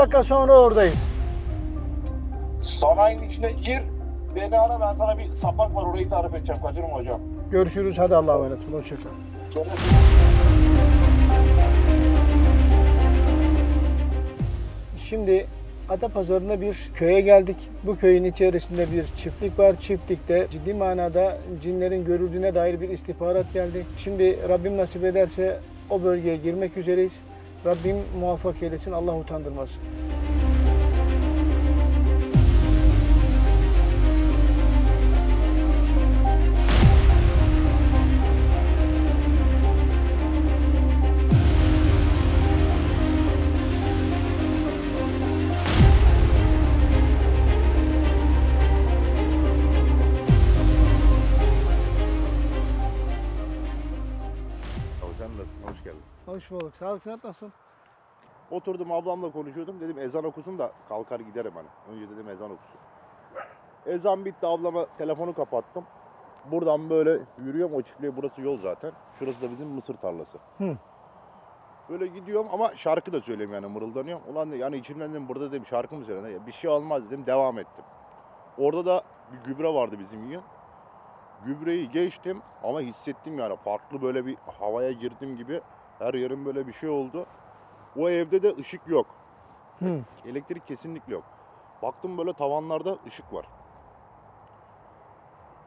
5 dakika sonra oradayız. Sanayinin içine gir. Beni ara ben sana bir sapak var orayı tarif edeceğim. Kaçırma hocam. Görüşürüz. Hadi Allah'a emanet olun. Hoşçakal. Şimdi Adapazarı'nda bir köye geldik. Bu köyün içerisinde bir çiftlik var. Çiftlikte ciddi manada cinlerin görüldüğüne dair bir istihbarat geldi. Şimdi Rabbim nasip ederse o bölgeye girmek üzereyiz. Rabbim muvaffak eylesin, Allah utandırmasın. Bulduk. Sağlık, sıhhat nasıl? Oturdum ablamla konuşuyordum. Dedim ezan okusun da kalkar giderim hani. Önce dedim ezan okusun. Ezan bitti ablama telefonu kapattım. Buradan böyle yürüyorum o çiftliğe burası yol zaten. Şurası da bizim mısır tarlası. Hı. Böyle gidiyorum ama şarkı da söyleyeyim yani mırıldanıyorum. Ulan yani içimden dedim burada dedim şarkı mı söyledi? Ya Bir şey olmaz dedim devam ettim. Orada da bir gübre vardı bizim yiyen. Gübreyi geçtim ama hissettim yani farklı böyle bir havaya girdim gibi. Her yerim böyle bir şey oldu. O evde de ışık yok. Hı. Elektrik kesinlikle yok. Baktım böyle tavanlarda ışık var.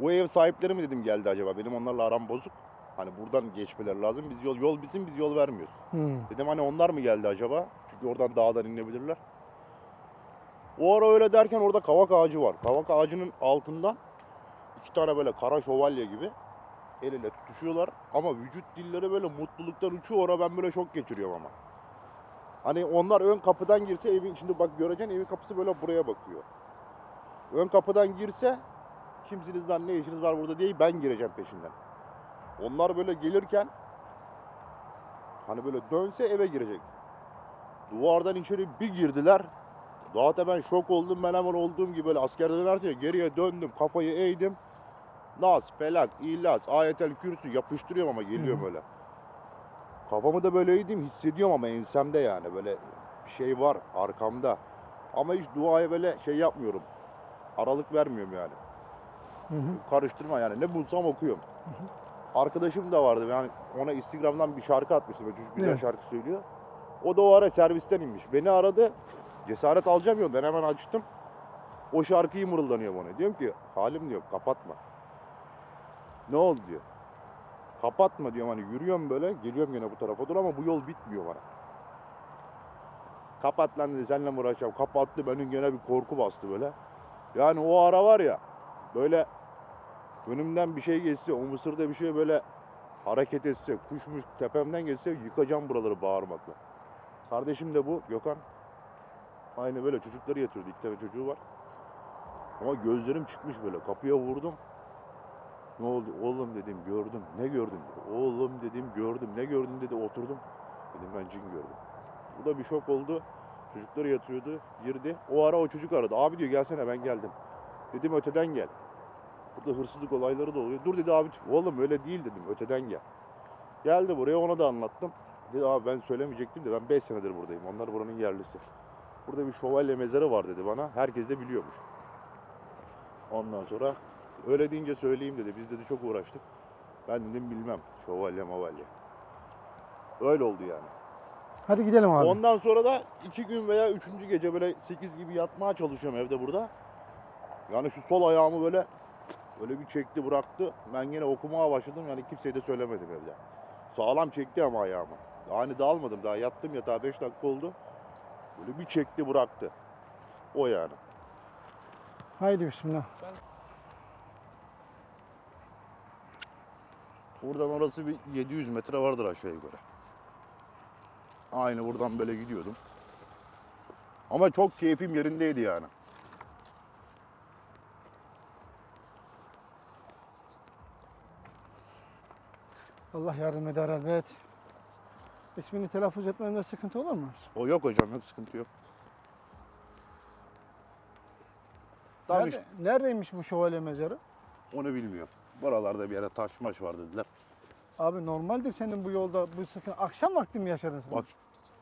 O ev sahipleri mi dedim geldi acaba? Benim onlarla aram bozuk. Hani buradan geçmeleri lazım. Biz yol yol bizim biz yol vermiyoruz. Hı. Dedim hani onlar mı geldi acaba? Çünkü oradan dağdan inebilirler. O ara öyle derken orada kavak ağacı var. Kavak ağacının altından iki tane böyle kara şövalye gibi el ele tutuşuyorlar. Ama vücut dilleri böyle mutluluktan uçuyor. Ora ben böyle şok geçiriyorum ama. Hani onlar ön kapıdan girse evin şimdi bak göreceksin evin kapısı böyle buraya bakıyor. Ön kapıdan girse kimsiniz lan ne işiniz var burada diye ben gireceğim peşinden. Onlar böyle gelirken Hani böyle dönse eve girecek. Duvardan içeri bir girdiler. Zaten ben şok oldum. Ben hemen olduğum gibi böyle askerde dönerse geriye döndüm. Kafayı eğdim. Nas, felak, İhlas, ayetel kürsü yapıştırıyorum ama geliyorum Hı hı. öyle. Kafamı da böyle eğdim hissediyorum ama ensemde yani böyle bir şey var arkamda. Ama hiç duaya böyle şey yapmıyorum. Aralık vermiyorum yani Hı hı. karıştırma yani ne bulsam okuyorum. Arkadaşım da vardı yani ona Instagram'dan bir şarkı atmıştım. Böyle çocuk güzel Evet. şarkı söylüyor. O da o ara servisten inmiş. Beni aradı. Cesaret alacağım ya ben hemen açtım. O şarkıyı mırıldanıyor bana. Diyorum ki halim diyor kapatma. Ne oldu diyor. Kapatma diyorum hani yürüyorum böyle geliyorum yine bu tarafa dur ama bu yol bitmiyor bana. Kapat lan dedi seninle mi uğraşacağım. Kapattı benim gene bir korku bastı böyle. Yani o ara var ya böyle önümden bir şey geçse, o mısırda bir şey böyle hareket etse, kuşmuş tepemden geçse yıkacağım buraları bağırmakla. Kardeşim de bu, Gökhan. Aynı böyle çocukları yatırdı, iki tane çocuğu var. Ama gözlerim çıkmış böyle, kapıya vurdum. Ne oldu? Oğlum dedim, gördüm. Ne gördün? Oğlum dedim, gördüm. Ne gördün dedi, oturdum. Dedim ben cin gördüm. Bu da bir şok oldu. Çocukları yatıyordu, girdi. O ara o çocuk aradı. Abi diyor gelsene ben geldim. Dedim öteden gel. Burada hırsızlık olayları da oluyor. Dur dedi abi oğlum öyle değil dedim öteden gel. Geldi buraya ona da anlattım. Dedi abi ben söylemeyecektim de ben 5 senedir buradayım. Onlar buranın yerlisi. Burada bir şövalye mezarı var dedi bana. Herkes de biliyormuş. Ondan sonra öyle deyince söyleyeyim dedi. Biz dedi çok uğraştık. Ben dedim bilmem. Şövalye mavalye. Öyle oldu yani. Hadi gidelim abi. Ondan sonra da iki gün veya üçüncü gece böyle 8 gibi yatmaya çalışıyorum evde burada. Yani şu sol ayağımı böyle böyle bir çekti bıraktı. Ben yine okumaya başladım yani kimseye de söylemedim evde. Sağlam çekti ama ayağımı. Yani dağılmadım daha yattım yatağa 5 dakika oldu. Böyle bir çekti bıraktı. O yani. Haydi bismillah. Buradan orası bir 700 metre vardır aşağı yukarı. Aynı buradan böyle gidiyordum. Ama çok keyfim yerindeydi yani. Allah yardım eder elbet. İsmini telaffuz etmemde sıkıntı olur mu? O yok hocam yok sıkıntı yok. Tam Nerede, işte neredeymiş bu şövalye mezarı? onu bilmiyorum. Buralarda bir yere taş maş var dediler. Abi normaldir senin bu yolda bu sıkıntı. Akşam vakti mi yaşadın sen? Bak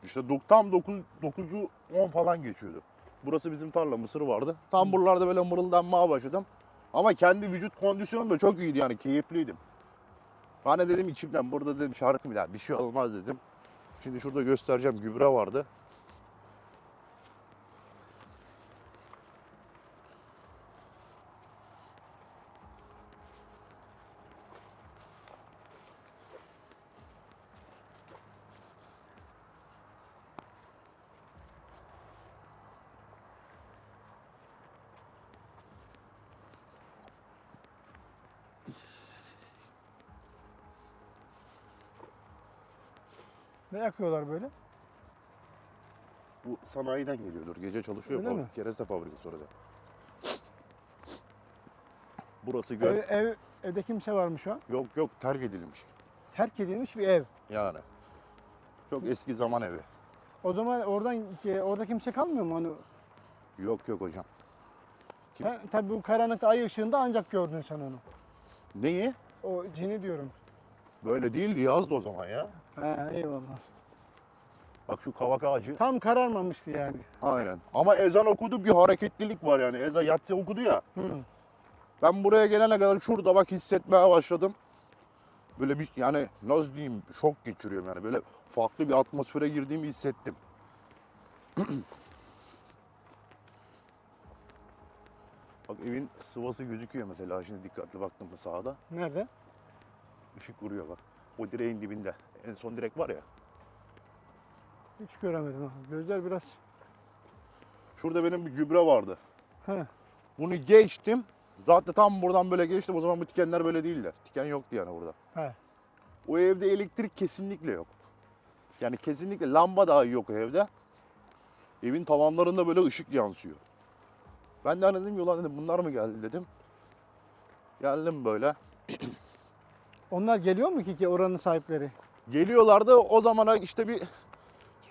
İşte dok- tam 9, 9'u 10 falan geçiyordu. Burası bizim tarla mısır vardı. Tam buralarda böyle mırıldanmaya başladım. Ama kendi vücut kondisyonum da çok iyiydi yani keyifliydim. Hani dedim içimden burada dedim şarkı mı bir şey olmaz dedim. Şimdi şurada göstereceğim gübre vardı. Yakıyorlar böyle? Bu sanayiden geliyordur. Gece çalışıyor. Öyle mi? Kereste fabrikası orada. Burası göl. Ev, ev, evde kimse var mı şu an? Yok yok terk edilmiş. Terk edilmiş bir ev. Yani. Çok eski zaman evi. O zaman oradan orada kimse kalmıyor mu? Hani, Yok yok hocam. Kim? ha, tabii bu karanlıkta ay ışığında ancak gördün sen onu. Neyi? O cini diyorum. Böyle değildi yazdı o zaman ya. Ha, eyvallah. Bak şu kavak ağacı. Tam kararmamıştı yani. Aynen. Ama ezan okudu bir hareketlilik var yani. Ezan yatsı okudu ya. Hı. Ben buraya gelene kadar şurada bak hissetmeye başladım. Böyle bir yani nasıl diyeyim şok geçiriyorum yani. Böyle farklı bir atmosfere girdiğimi hissettim. bak evin sıvası gözüküyor mesela. Şimdi dikkatli baktım sağda. Nerede? Işık vuruyor bak. O direğin dibinde. En son direk var ya. Hiç göremedim. Gözler biraz... Şurada benim bir gübre vardı. He. Bunu geçtim. Zaten tam buradan böyle geçtim. O zaman bu tikenler böyle değildi. Tiken yoktu yani burada. He. O evde elektrik kesinlikle yok. Yani kesinlikle lamba dahi yok o evde. Evin tavanlarında böyle ışık yansıyor. Ben de hani dedim yola dedim bunlar mı geldi dedim. Geldim böyle. Onlar geliyor mu ki ki oranın sahipleri? Geliyorlardı o zamana işte bir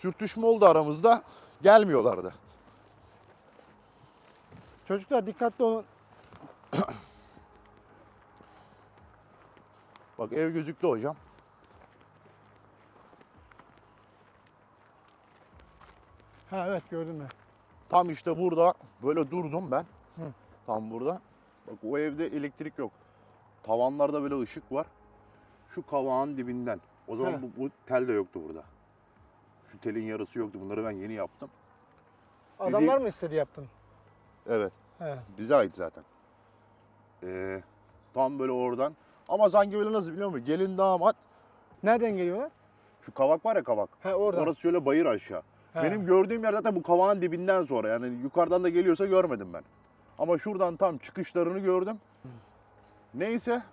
sürtüşme oldu aramızda. Gelmiyorlardı. Çocuklar dikkatli olun. Bak ev gözüktü hocam. Ha evet gördüm ben. Tam işte burada böyle durdum ben. Hı. Tam burada. Bak o evde elektrik yok. Tavanlarda böyle ışık var. Şu kavağın dibinden. O zaman He. bu, bu tel de yoktu burada. Şu telin yarısı yoktu. Bunları ben yeni yaptım. Adamlar mı istedi yaptın? Evet. He. Bize ait zaten. Ee, tam böyle oradan. Ama sanki böyle nasıl biliyor musun? Gelin damat. Nereden geliyorlar? Şu kavak var ya kavak. He oradan. Orası şöyle bayır aşağı. He. Benim gördüğüm yer zaten bu kavağın dibinden sonra. Yani yukarıdan da geliyorsa görmedim ben. Ama şuradan tam çıkışlarını gördüm. Neyse.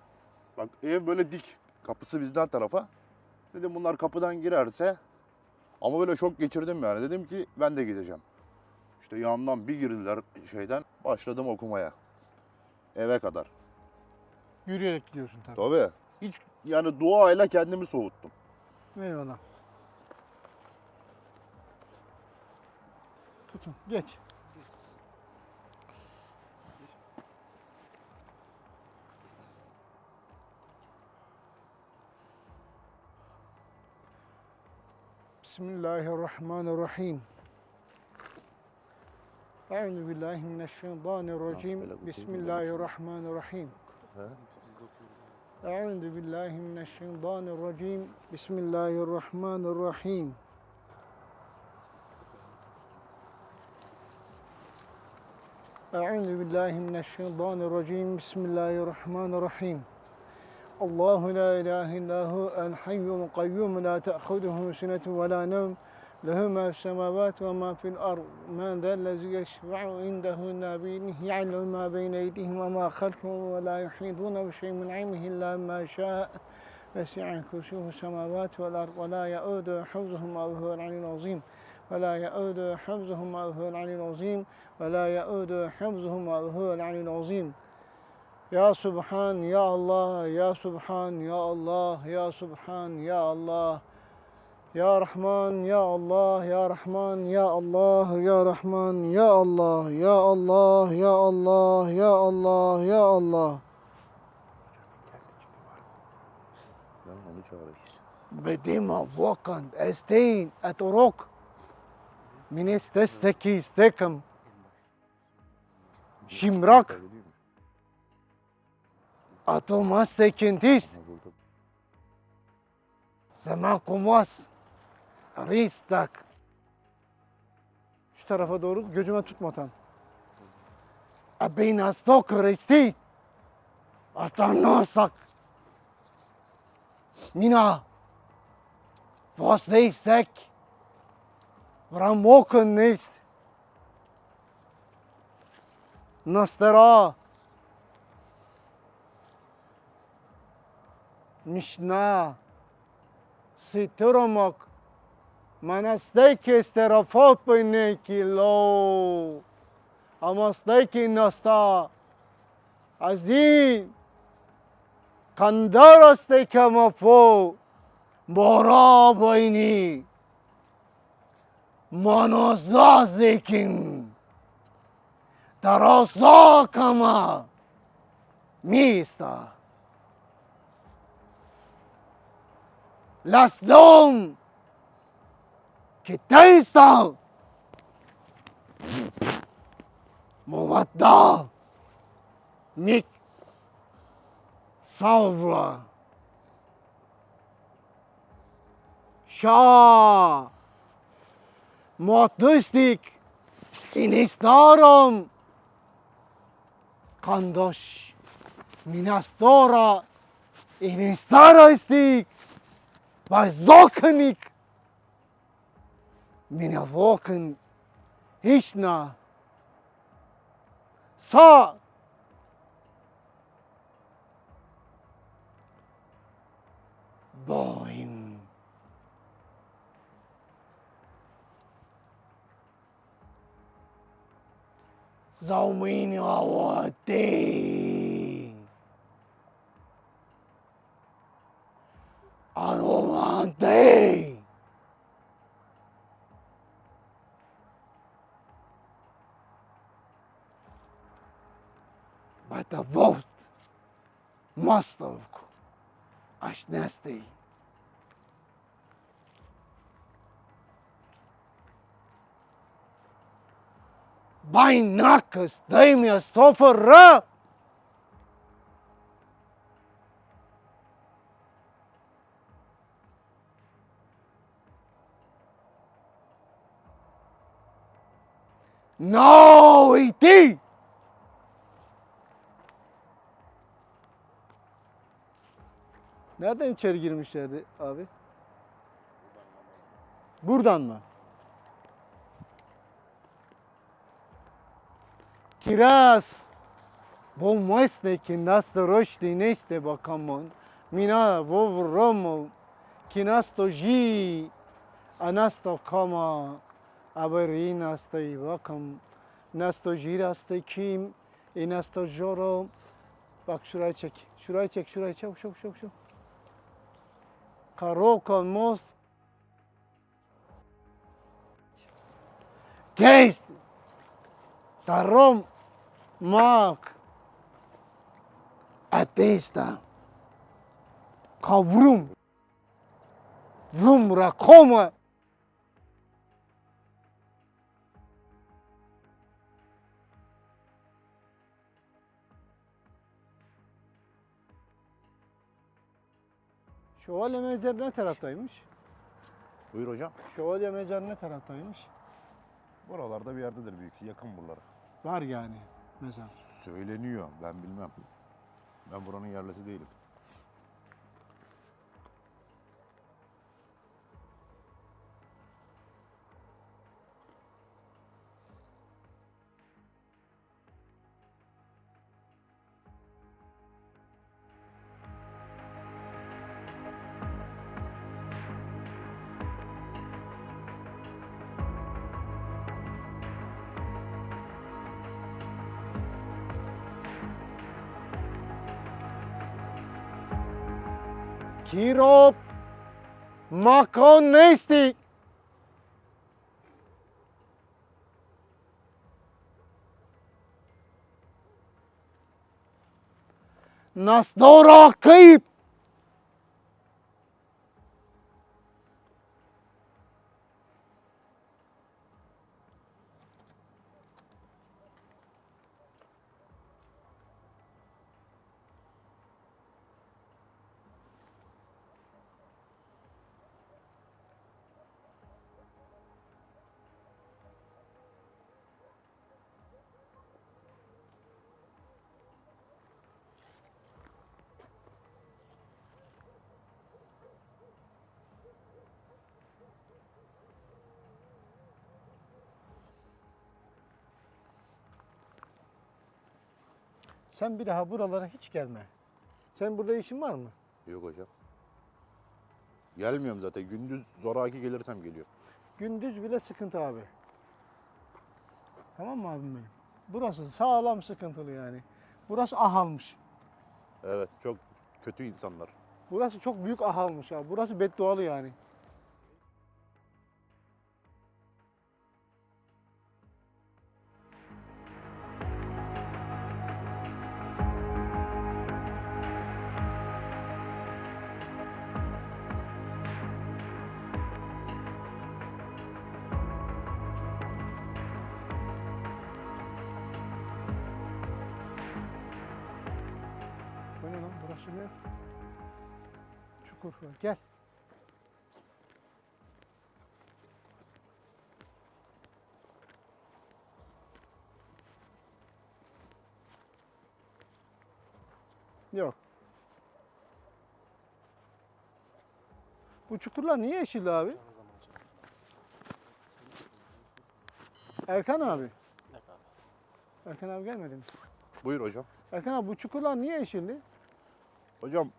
Bak ev böyle dik. Kapısı bizden tarafa. Dedim bunlar kapıdan girerse. Ama böyle şok geçirdim yani. Dedim ki ben de gideceğim. İşte yandan bir girdiler şeyden. Başladım okumaya. Eve kadar. Yürüyerek gidiyorsun tabii. Tabii. Hiç yani duayla kendimi soğuttum. Eyvallah. Tutun. Geç. Bismillahirrahmanirrahim. Euzu billahi mineşşeytanirracim. Bismillahirrahmanirrahim. Euzu billahi mineşşeytanirracim. Bismillahirrahmanirrahim. Euzu billahi mineşşeytanirracim. Bismillahirrahmanirrahim. الله لا إله إلا هو الحي القيوم لا تأخذه سنة ولا نوم. له ما في السماوات وما في الأرض. من ذا الذي يشفع عنده إلا بإذنه يعلم ما بين أيديهم وما خلفهم ولا يحيطون بشيء من علمه إلا ما شاء. وسع كرسيه السماوات والأرض ولا يؤود حفظهما وهو العلي العظيم. ولا يؤود حفظهما وهو العلي العظيم. ولا يؤود حفظهما وهو العلي العظيم. يا سبحان يا الله يا سبحان يا الله يا سبحان يا الله يا رحمن يا الله يا رحمن يا الله يا رحمن يا الله يا الله يا الله يا الله يا الله Ben onu çağırayım. Bedima vakant estein et orok. Atomas sekintis. Zaman kumas. Ristak. Şu tarafa doğru gözüme tutma tam. Abina stok resti. Atanasak. Mina. Was leisek. Ramoken nist. Nastera. Mishnah. Situramak. Manasteki sterafopineki lo. Amasteki nasta. Azin. Kandarasteki amafo. Bora boyni. Manozazikin. Tarasakama. Mista. las don que tastan muvatta mik savra شاه ما دوستیک اینستارم قنداش مینستارا اینستارا استیک bei Sockenik. Mina Woken, Hishna, so Boin. Zaumini Awatee. Catavolt, Mostovku, Ashnestei. Bainacas, dai-me a sofarra! Não, Iti! Nereden içeri girmişlerdi abi? Buradan mı? Kiraz. Bo mesne ki nasto roşti neste bakamon. Mina vov romo. Ki nasto ji. Anasto kama. Aber nasto i bakam. Nasto jirasto kim. E nasto joro. Bak şurayı çek. Şurayı çek. Şurayı çabuk çabuk çabuk. Carou com nós. É Keist. Tarom. Mak. Atesta. Kavrum. Vrum rakoma. Şövalye mezarı ne taraftaymış? Buyur hocam. Şövalye mezarı ne taraftaymış? Buralarda bir yerdedir büyük. Yakın buralara. Var yani mezar. Söyleniyor. Ben bilmem. Ben buranın yerlisi değilim. Kirop Makonesti. Nas dora Sen bir daha buralara hiç gelme. Sen burada işin var mı? Yok hocam. Gelmiyorum zaten. Gündüz zoraki gelirsem geliyor. Gündüz bile sıkıntı abi. Tamam mı abim benim? Burası sağlam sıkıntılı yani. Burası ah almış. Evet çok kötü insanlar. Burası çok büyük ah almış abi. Burası beddualı yani. Gel. Yok. Bu çukurlar niye yeşildi abi? Erkan abi. Erkan abi gelmedi mi? Buyur hocam. Erkan abi bu çukurlar niye yeşildi? Hocam.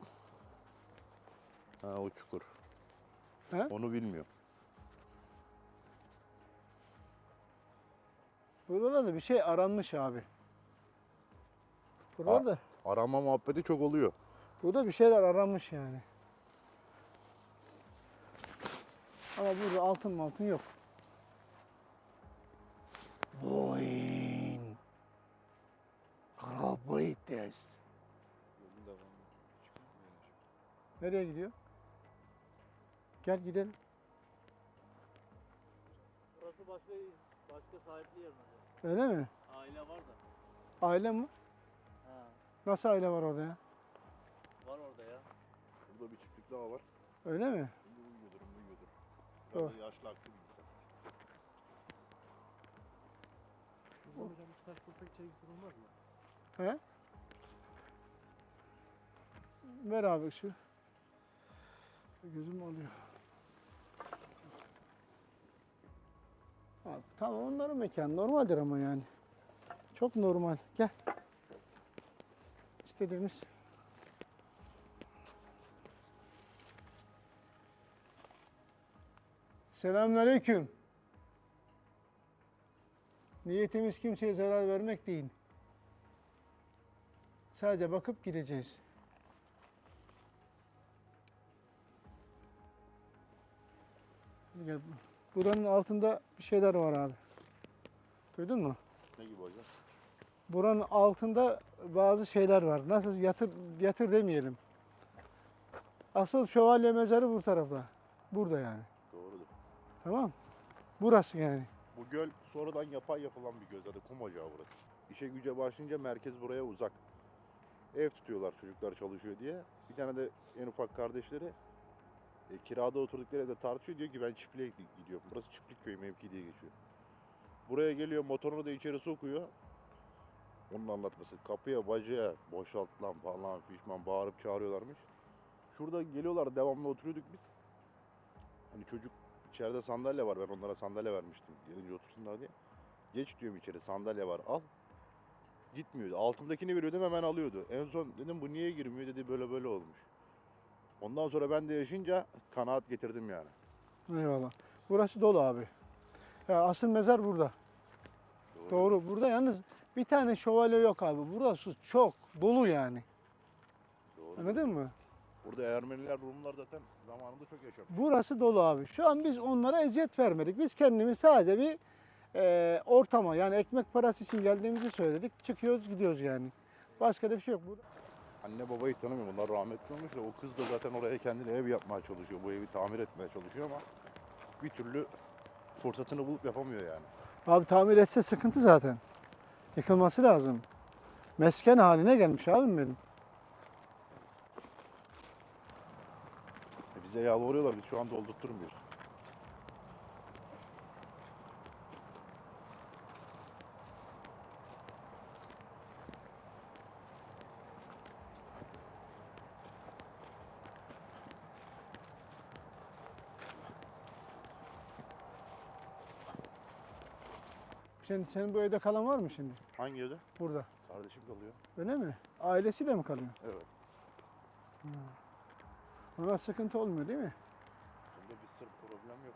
Ha o çukur. He? Onu bilmiyorum. Buralarda bir şey aranmış abi. Buralarda, Arama muhabbeti çok oluyor. burada bir şeyler aranmış yani. Ama burada altın mı altın yok. Boing. Krabrites. Nereye gidiyor? Gel gidelim. Burası başka başka sahipli yer mi? Öyle mi? Aile var da. Aile mi? Ha, Nasıl aile var orada ya? var orada ya. Şurada bir çiftlik daha var. Öyle mi? Şimdi uyuyordur, uyuyordur. Biraz Biraz yaşlı aksi bir insan. Şurada hocam iki taş bulsak içeri gitsen olmaz mı? He? Ver abi şu. Gözüm oluyor. Abi, tamam onların mekanı normaldir ama yani. Çok normal. Gel. İstediğimiz. Selamünaleyküm. Niyetimiz kimseye zarar vermek değil. Sadece bakıp gideceğiz. Gel. Buranın altında bir şeyler var abi. Duydun mu? Ne gibi hocam? Buranın altında bazı şeyler var. Nasıl yatır yatır demeyelim. Asıl şövalye mezarı bu tarafta. Burada yani. Doğrudur. Tamam? Burası yani. Bu göl sonradan yapay yapılan bir göl zaten kum ocağı burası. İşe güce başlayınca merkez buraya uzak. Ev tutuyorlar çocuklar çalışıyor diye. Bir tane de en ufak kardeşleri e, kirada oturdukları evde tartışıyor diyor ki ben çiftliğe gid- gidiyorum. Burası çiftlik köyü mevki diye geçiyor. Buraya geliyor motorunu da içeri sokuyor. Onun anlatması. Kapıya bacaya boşalt lan falan fişman bağırıp çağırıyorlarmış. Şurada geliyorlar devamlı oturuyorduk biz. Hani çocuk İçeride sandalye var. Ben onlara sandalye vermiştim. Gelince otursunlar diye. Geç diyorum içeri sandalye var al. Gitmiyordu. Altımdakini veriyordum hemen alıyordu. En son dedim bu niye girmiyor dedi böyle böyle olmuş. Ondan sonra ben de yaşayınca kanaat getirdim yani. Eyvallah. Burası dolu abi. Ya asıl mezar burada. Doğru. Burada yalnız bir tane şövalye yok abi. Burası çok dolu yani. Doğru. Anladın mı? Burada Ermeniler, Rumlar zaten zamanında çok yaşamış. Burası dolu abi. Şu an biz onlara eziyet vermedik. Biz kendimiz sadece bir e, ortama yani ekmek parası için geldiğimizi söyledik. Çıkıyoruz gidiyoruz yani. Başka da bir şey yok. Burada Anne babayı tanımıyorum. Onlar rahmetli olmuş da o kız da zaten oraya kendine ev yapmaya çalışıyor. Bu evi tamir etmeye çalışıyor ama bir türlü fırsatını bulup yapamıyor yani. Abi tamir etse sıkıntı zaten. Yıkılması lazım. Mesken haline gelmiş abim benim. E bize yalvarıyorlar. Biz şu an doldurtturmuyoruz. Senin, senin bu evde kalan var mı şimdi? Hangi evde? Burada. Kardeşim kalıyor. Öyle mi? Ailesiyle mi kalıyor? Evet. Ona sıkıntı olmuyor değil mi? Bunda bir sır problem yok.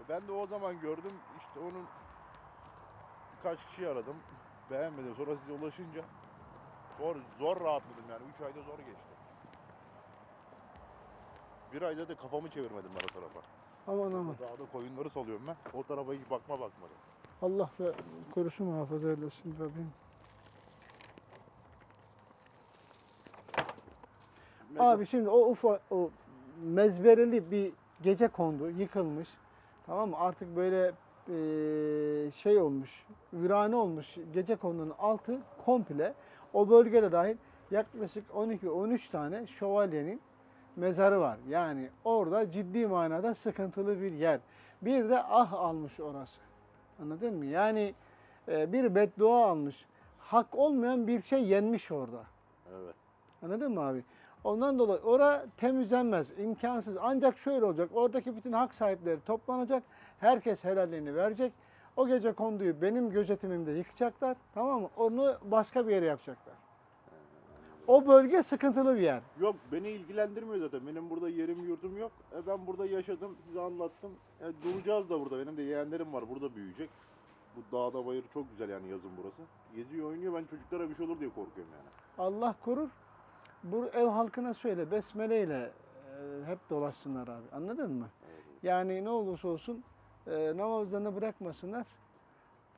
E Ben de o zaman gördüm işte onun birkaç kişi aradım. Beğenmedim. Sonra size ulaşınca zor, zor rahatladım yani. 3 ayda zor geçti. Bir ayda da kafamı çevirmedim ben o tarafa. Aman aman. Dağda koyunları salıyorum ben. O tarafa hiç bakma bakmadım. Allah ve korusun muhafaza eylesin Rabbim. Abi şimdi o ufa o mezbereli bir gece kondu, yıkılmış. Tamam mı? Artık böyle eee, şey olmuş, virane olmuş gece kondunun altı komple o bölgede dahil yaklaşık 12-13 tane şövalyenin mezarı var. Yani orada ciddi manada sıkıntılı bir yer. Bir de ah almış orası. Anladın mı? Yani e, bir beddua almış. Hak olmayan bir şey yenmiş orada. Evet. Anladın mı abi? Ondan dolayı ora temizlenmez, imkansız. Ancak şöyle olacak, oradaki bütün hak sahipleri toplanacak, herkes helalliğini verecek. O gece konduyu benim gözetimimde yıkacaklar, tamam mı? Onu başka bir yere yapacaklar. O bölge sıkıntılı bir yer. Yok beni ilgilendirmiyor zaten. Benim burada yerim yurdum yok. E ben burada yaşadım, size anlattım. E duracağız da burada. Benim de yeğenlerim var. Burada büyüyecek. Bu dağda bayır çok güzel yani yazın burası. Geziyor oynuyor. Ben çocuklara bir şey olur diye korkuyorum yani. Allah korur. Bu ev halkına söyle, besmele ile e, hep dolaşsınlar abi. Anladın mı? Yani ne olursa olsun e, namazlarını bırakmasınlar.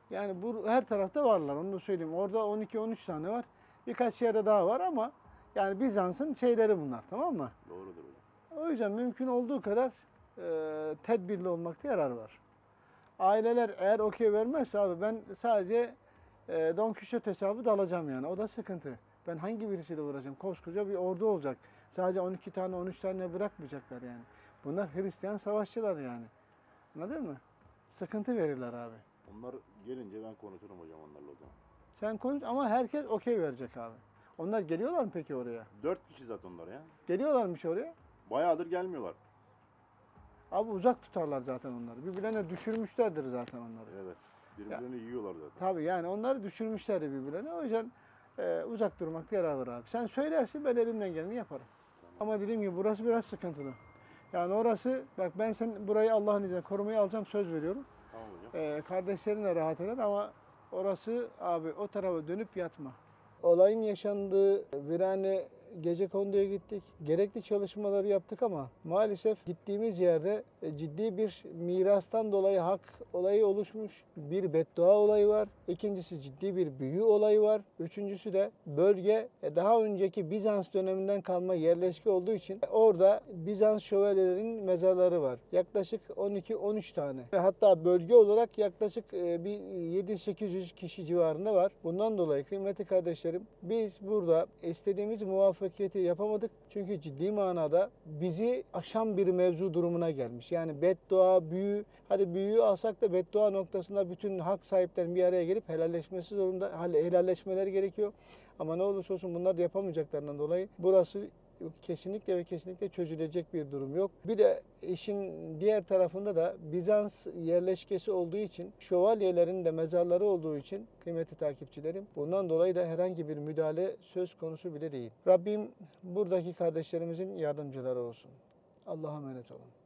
Yani bu her tarafta varlar onu da söyleyeyim. Orada 12-13 tane var. Birkaç yerde daha var ama yani Bizans'ın şeyleri bunlar tamam mı? Doğrudur hocam. O yüzden mümkün olduğu kadar e, tedbirli olmakta yarar var. Aileler eğer okey vermezse abi ben sadece e, Don Quixote hesabı da alacağım yani. O da sıkıntı. Ben hangi birisiyle uğraşacağım? Koskoca bir ordu olacak. Sadece 12 tane 13 tane bırakmayacaklar yani. Bunlar Hristiyan savaşçılar yani. Anladın mı? Sıkıntı verirler abi. Onlar gelince ben konuşurum hocam onlarla o zaman. Sen konuş ama herkes okey verecek abi. Onlar geliyorlar mı peki oraya? Dört kişi zaten onlar ya. Geliyorlarmış oraya. Bayağıdır gelmiyorlar. Abi uzak tutarlar zaten onları. Birbirlerine düşürmüşlerdir zaten onları. Evet. Birbirlerini yiyorlar zaten. Tabii yani onları düşürmüşlerdi birbirlerine. O yüzden e, uzak durmakta yarar var abi. Sen söylersin ben elimden geleni yaparım. Ama dediğim gibi burası biraz sıkıntılı. Yani orası bak ben sen burayı Allah'ın izniyle korumaya alacağım söz veriyorum. Tamam hocam. E, kardeşlerin de rahat eder ama orası abi o tarafa dönüp yatma. Olayın yaşandığı virane gece konduya gittik. Gerekli çalışmaları yaptık ama maalesef gittiğimiz yerde ciddi bir mirastan dolayı hak olayı oluşmuş. Bir beddua olayı var. İkincisi ciddi bir büyü olayı var. Üçüncüsü de bölge e, daha önceki Bizans döneminden kalma yerleşke olduğu için orada Bizans şövalyelerinin mezarları var. Yaklaşık 12-13 tane. Ve hatta bölge olarak yaklaşık e, bir 7-800 kişi civarında var. Bundan dolayı kıymetli kardeşlerim biz burada istediğimiz muvaffakiyeti yapamadık. Çünkü ciddi manada bizi aşan bir mevzu durumuna gelmiş. Yani beddua, büyü, hadi büyüyü alsak da beddua noktasında bütün hak sahiplerinin bir araya gelip helalleşmesi zorunda, helalleşmeleri gerekiyor. Ama ne olursa olsun bunlar da yapamayacaklarından dolayı burası kesinlikle ve kesinlikle çözülecek bir durum yok. Bir de işin diğer tarafında da Bizans yerleşkesi olduğu için şövalyelerin de mezarları olduğu için kıymetli takipçilerim bundan dolayı da herhangi bir müdahale söz konusu bile değil. Rabbim buradaki kardeşlerimizin yardımcıları olsun. Allah'a emanet olun.